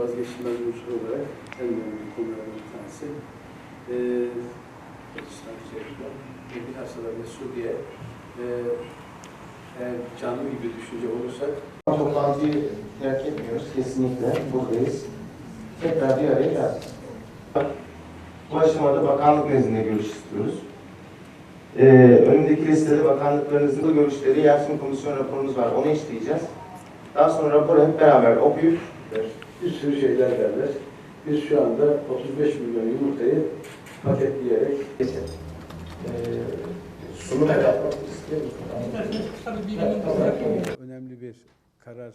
vazgeçilmez unsur olarak en önemli konulardan bir tanesi. Ee, Pakistan üzerinde bilhassa da Mesudiye e, eğer canlı gibi düşünecek olursak Toplantıyı terk etmiyoruz. Kesinlikle buradayız. Tekrar bir araya geldik. Bu aşamada bakanlık nezdinde görüş istiyoruz. Ee, önümdeki listede bakanlıklarınızın da görüşleri, Yersin Komisyon raporumuz var. Onu işleyeceğiz. Daha sonra raporu hep beraber okuyup bir sürü şeyler derler. Biz şu anda 35 milyon yumurtayı paketleyerek geçelim. Ee, sunum yapmak istiyorum. önemli bir karar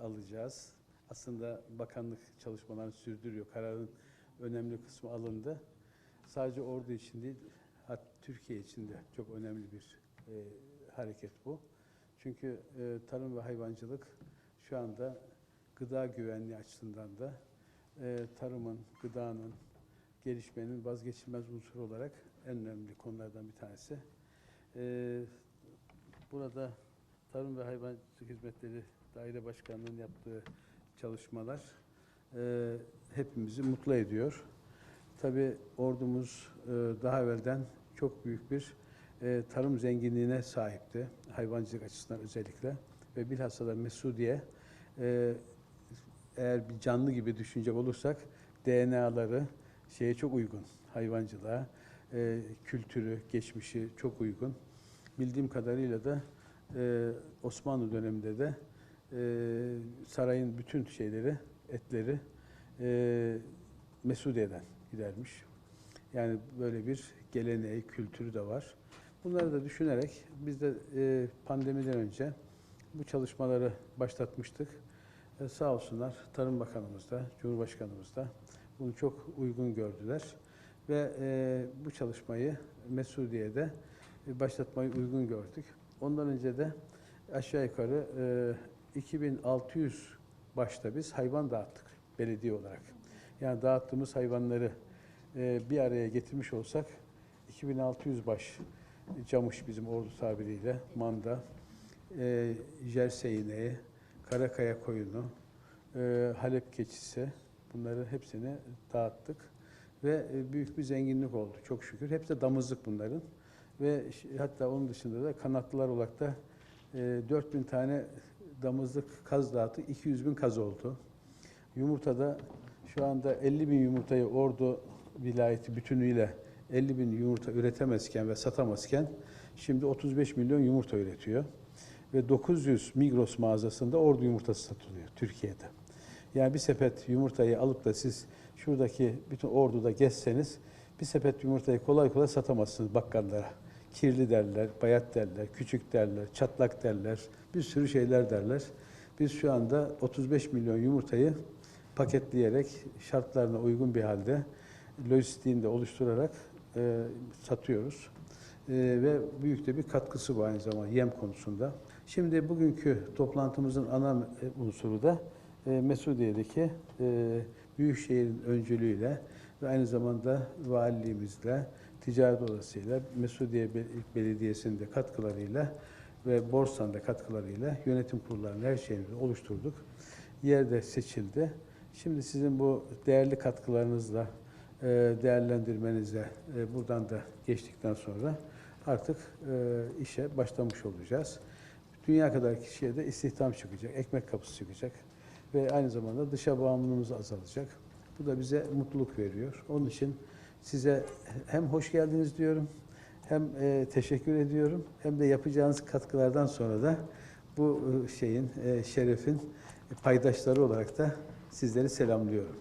alacağız. Aslında bakanlık çalışmalarını sürdürüyor. Kararın önemli kısmı alındı. Sadece ordu için değil, Türkiye için de çok önemli bir e, hareket bu. Çünkü e, tarım ve hayvancılık şu anda gıda güvenliği açısından da e, tarımın, gıdanın, gelişmenin vazgeçilmez unsur olarak en önemli konulardan bir tanesi. E, burada Tarım ve Hayvancılık Hizmetleri Daire Başkanlığı'nın yaptığı çalışmalar e, hepimizi mutlu ediyor. Tabii ordumuz e, daha evvelden çok büyük bir e, tarım zenginliğine sahipti. Hayvancılık açısından özellikle. Ve bilhassa da Mesudiye e, eğer bir canlı gibi düşünecek olursak DNA'ları şeye çok uygun. Hayvancılığa, e, kültürü, geçmişi çok uygun. Bildiğim kadarıyla da e, Osmanlı döneminde de e, sarayın bütün şeyleri, etleri e, Mesudiye'den gidermiş. Yani böyle bir geleneği, kültürü de var. Bunları da düşünerek biz de e, pandemiden önce bu çalışmaları başlatmıştık. E, sağ olsunlar Tarım Bakanımız da, Cumhurbaşkanımız da bunu çok uygun gördüler. Ve e, bu çalışmayı Mesudiye'de e, başlatmayı uygun gördük. Ondan önce de aşağı yukarı e, 2600 başta biz hayvan dağıttık belediye olarak. Yani dağıttığımız hayvanları e, bir araya getirmiş olsak 2600 baş camış bizim ordu tabiriyle, manda, e, jersey ineği, karakaya koyunu, e, Halep keçisi bunları hepsini dağıttık ve e, büyük bir zenginlik oldu çok şükür. Hepsi damızlık bunların ve hatta onun dışında da kanatlılar olarak da e, 4000 tane damızlık kaz dağıtı 200 bin kaz oldu. Yumurtada şu anda 50 bin yumurtayı Ordu vilayeti bütünüyle 50 bin yumurta üretemezken ve satamazken şimdi 35 milyon yumurta üretiyor. Ve 900 Migros mağazasında Ordu yumurtası satılıyor Türkiye'de. Yani bir sepet yumurtayı alıp da siz şuradaki bütün Ordu'da gezseniz bir sepet yumurtayı kolay kolay satamazsınız bakkallara. Kirli derler, bayat derler, küçük derler, çatlak derler, bir sürü şeyler derler. Biz şu anda 35 milyon yumurtayı paketleyerek şartlarına uygun bir halde lojistiğini de oluşturarak e, satıyoruz. E, ve büyük de bir katkısı var aynı zamanda yem konusunda. Şimdi bugünkü toplantımızın ana e, unsuru da e, Mesudiye'deki e, Büyükşehir'in öncülüğüyle ve aynı zamanda valiliğimizle, ticaret odasıyla, Mesudiye Be- Belediyesi'nin de katkılarıyla ve borsanın da katkılarıyla yönetim kurullarının her şeyini oluşturduk. Yer de seçildi. Şimdi sizin bu değerli katkılarınızla değerlendirmenize e, buradan da geçtikten sonra artık e, işe başlamış olacağız. Dünya kadar kişiye de istihdam çıkacak, ekmek kapısı çıkacak ve aynı zamanda dışa bağımlılığımız azalacak. Bu da bize mutluluk veriyor. Onun için size hem hoş geldiniz diyorum, hem e, teşekkür ediyorum, hem de yapacağınız katkılardan sonra da bu e, şeyin, e, şerefin paydaşları olarak da sizleri selamlıyorum.